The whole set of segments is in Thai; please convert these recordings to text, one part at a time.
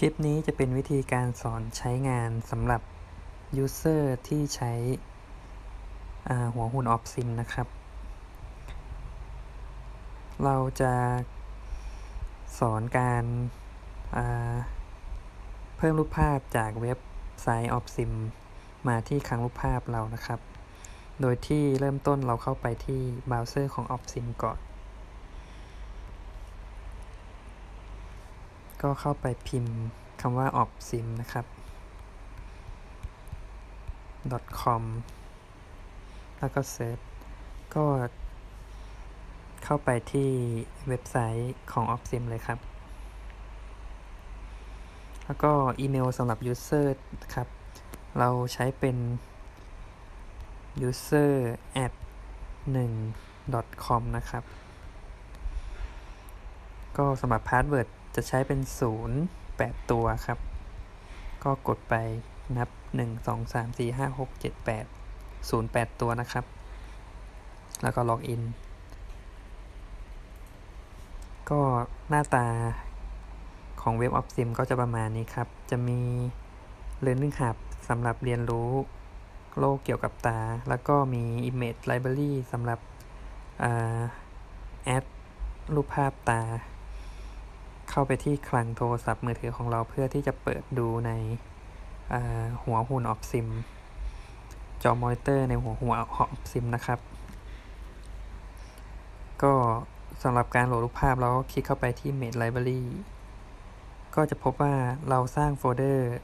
คลิปนี้จะเป็นวิธีการสอนใช้งานสำหรับ User ที่ใช้หัวหุ่นออฟซิมนะครับ เราจะสอนการาเพิ่มรูปภาพจากเว็บไซต์ออฟซิมมาที่คลังรูปภาพเรานะครับ โดยที่เริ่มต้นเราเข้าไปที่เบราว์เซอร์ของ Opsim ก่อน ก็เข้าไปพิมพ์คำว่า opsim นะครับ .com แล้วก็เซิร์ชก็เข้าไปที่เว็บไซต์ของ opsim เลยครับ แล้วก็อีเมลสำหรับ user ครับ เราใช้เป็น user at 1 com นะครับ ก็สำหรับพาสเวิร์ดจะใช้เป็น 0 8 ตัวครับ ก็กดไปนับ 1 2 3 4 5 6 7 8 0 8 ตัวนะครับ แล้วก็ล็อกอิน ก็หน้าตาของเว็บออฟซิมก็จะประมาณนี้ครับ จะมี Learning Hub สำหรับเรียนรู้โลกเกี่ยวกับตา แล้วก็มี Image Library สำหรับแอดรูปภาพตา เข้าไปที่คลังโทรศัพท์มือถือของเราเพื่อที่จะเปิดดูในหัวหุ่นออฟซิม จอมอนิเตอร์ในหัวหัวออฟซิมนะครับ ก็สำหรับการโหลดรูปภาพเราก็คลิกเข้าไปที่ Image Library ก็จะพบว่าเราสร้างโฟลเดอร์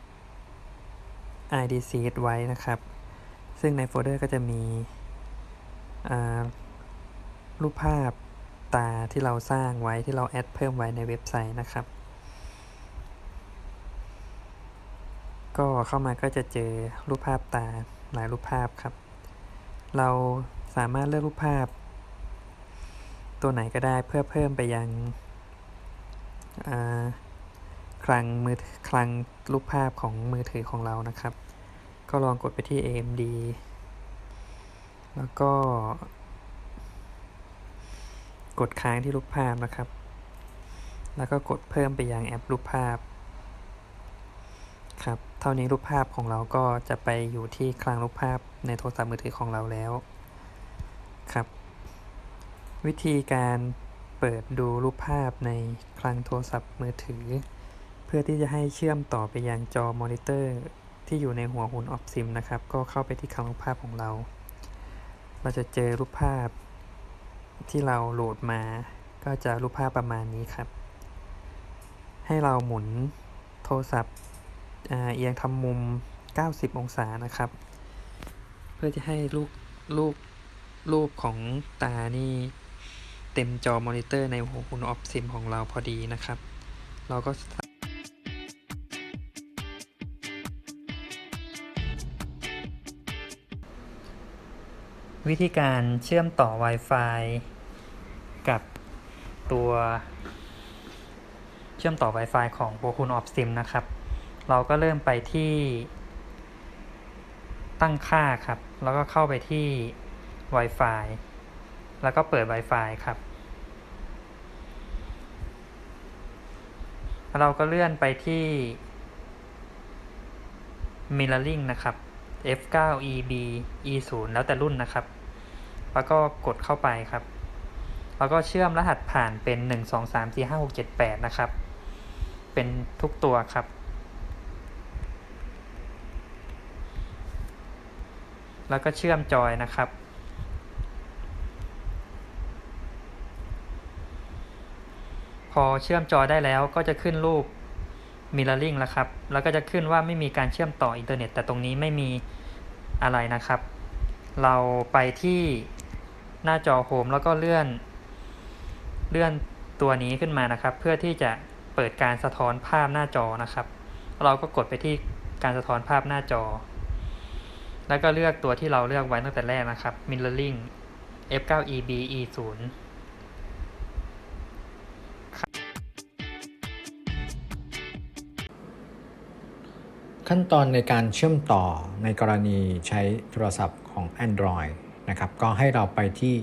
IDC ไว้นะครับ ซึ่งในโฟลเดอร์ก็จะมีรูปภาพ ตาที่เราสร้างไว้ที่เราแอดเพิ่มไว้ในเว็บไซต์นะครับ ก็เข้ามาก็จะเจอรูปภาพตาหลายรูปภาพครับ เราสามารถเลือกรูปภาพ ตัวไหนก็ได้เพื่อเพิ่มไปยังคลังมือคลังรูปภาพของมือถือของเรานะครับ ก็ลองกดไปที่ AMD แล้วก็ กดค้างที่รูปภาพนะครับ แล้วก็กดเพิ่มไปยังแอปรูปภาพ ครับ เท่านี้รูปภาพของเราก็จะไปอยู่ที่คลังรูปภาพในโทรศัพท์มือถือของเราแล้ว ครับ วิธีการเปิดดูรูปภาพในคลังโทรศัพท์มือถือ เพื่อที่จะให้เชื่อมต่อไปยังจอมอนิเตอร์ที่อยู่ในหัวหุ่นออฟซิมนะครับ ก็เข้าไปที่คลังรูปภาพของเรา เราจะเจอรูปภาพ ที่เราโหลดมา ก็จะรูปภาพประมาณนี้ครับ ให้เราหมุนโทรศัพท์เอียงทำมุม 90 องศานะครับ เพื่อจะให้รูปรูปรูปของตานี่เต็มจอมอนิเตอร์ในหัวหุ่นออฟซิมของเราพอดีนะครับ เราก็ วิธีการเชื่อมต่อ Wi-Fi กับตัวเชื่อมต่อ Wi-Fi ของโบคุณออฟซิมนะครับ เราก็เริ่มไปที่ตั้งค่าครับ แล้วก็เข้าไปที่ Wi-Fi แล้วก็เปิด Wi-Fi ครับ เราก็เลื่อนไปที่ Mirroring นะครับ F9EB E0 แล้วแต่รุ่นนะครับ แล้วก็กดเข้าไปครับ แล้วก็เชื่อมรหัสผ่านเป็น 1 2 3 4 5 6 7 8 นะครับ เป็นทุกตัวครับ แล้วก็เชื่อมจอยนะครับพอเชื่อมจอได้แล้วก็จะขึ้นรูป Mirroring แล้วครับ แล้วก็จะขึ้นว่าไม่มีการเชื่อมต่ออินเทอร์เน็ต แต่ตรงนี้ไม่มีอะไรนะครับ เราไปที่หน้าจอโฮมแล้วก็เลื่อน เลื่อนตัวนี้ขึ้นมานะครับ เพื่อที่จะเปิดการสะท้อนภาพหน้าจอนะครับ เราก็กดไปที่การสะท้อนภาพหน้าจอ แล้วก็เลือกตัวที่เราเลือกไว้ตั้งแต่แรกนะครับ Mirroring F9EB E0 ขั้นตอนในการเชื่อมต่อในกรณีใช้โทรศัพท์ของ Android นะครับ ก็ให้เราไปที่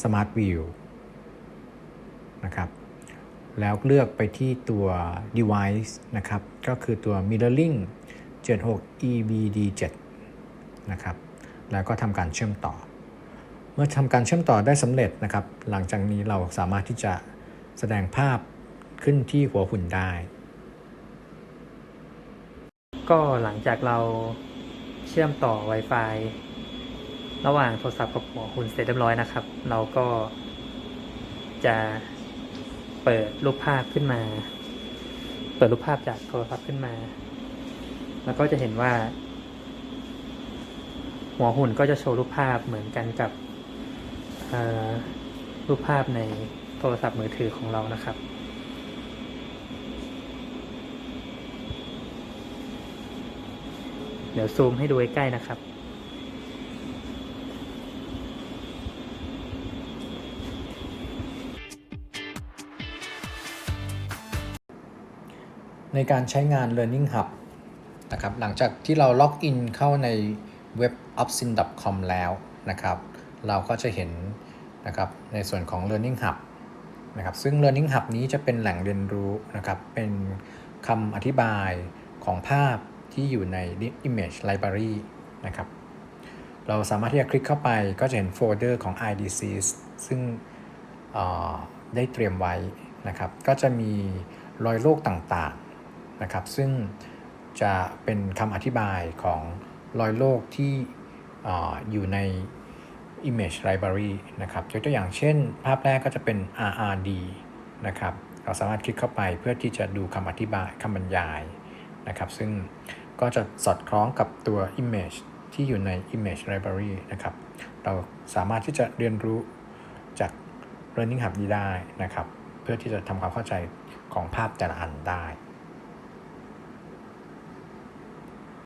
Smart View นะครับ แล้วเลือกไปที่ตัว device นะครับ ก็คือตัว mirroring 76 EBD7 นะครับ แล้วก็ทำการเชื่อมต่อ เมื่อทำการเชื่อมต่อได้สำเร็จนะครับ หลังจากนี้เราสามารถที่จะแสดงภาพขึ้นที่หัวหุ่นได้ ก็หลังจากเราเชื่อมต่อ Wi-Fi ระหว่างโทรศัพท์กับหัวหุ่นเสร็จเรียบร้อยนะครับ เราก็จะเปิดรูปภาพขึ้นมา เปิดรูปภาพจากโทรศัพท์ขึ้นมา แล้วก็จะเห็นว่า หัวหุ่นก็จะโชว์รูปภาพเหมือนกันกับรูปภาพในโทรศัพท์มือถือของเรานะครับ เดี๋ยวซูมให้ดูใใกล้นะครับ ในการใช้งาน Learning Hub นะครับ หลังจากที่เราล็อกอินเข้าในเว็บ opsin.com แล้วนะครับ เราก็จะเห็นนะครับในส่วนของ Learning Hub นะครับ ซึ่ง Learning Hub นี้จะเป็นแหล่งเรียนรู้นะครับ เป็นคำอธิบายของภาพ ที่อยู่ใน Image Library นะครับ เราสามารถที่จะคลิกเข้าไปก็จะเห็นโฟลเดอร์ของ iDisease ซึ่งได้เตรียมไว้นะครับ ก็จะมีรอยโรคต่างๆนะครับ ซึ่งจะเป็นคำอธิบายของรอยโรคที่ออยู่ใน Image Library นะครับ ยกตัวอย่างเช่น ภาพแรกก็จะเป็น RRD นะครับ เราสามารถคลิกเข้าไปเพื่อที่จะดูคำอธิบายคำบรรยาย นะครับ ซึ่งก็จะสอดคล้องกับตัว Image ที่อยู่ใน Image Library นะครับ เราสามารถที่จะเรียนรู้จาก Learning Hub นี้ได้นะครับ เพื่อที่จะทำความเข้าใจของภาพแต่ละอันได้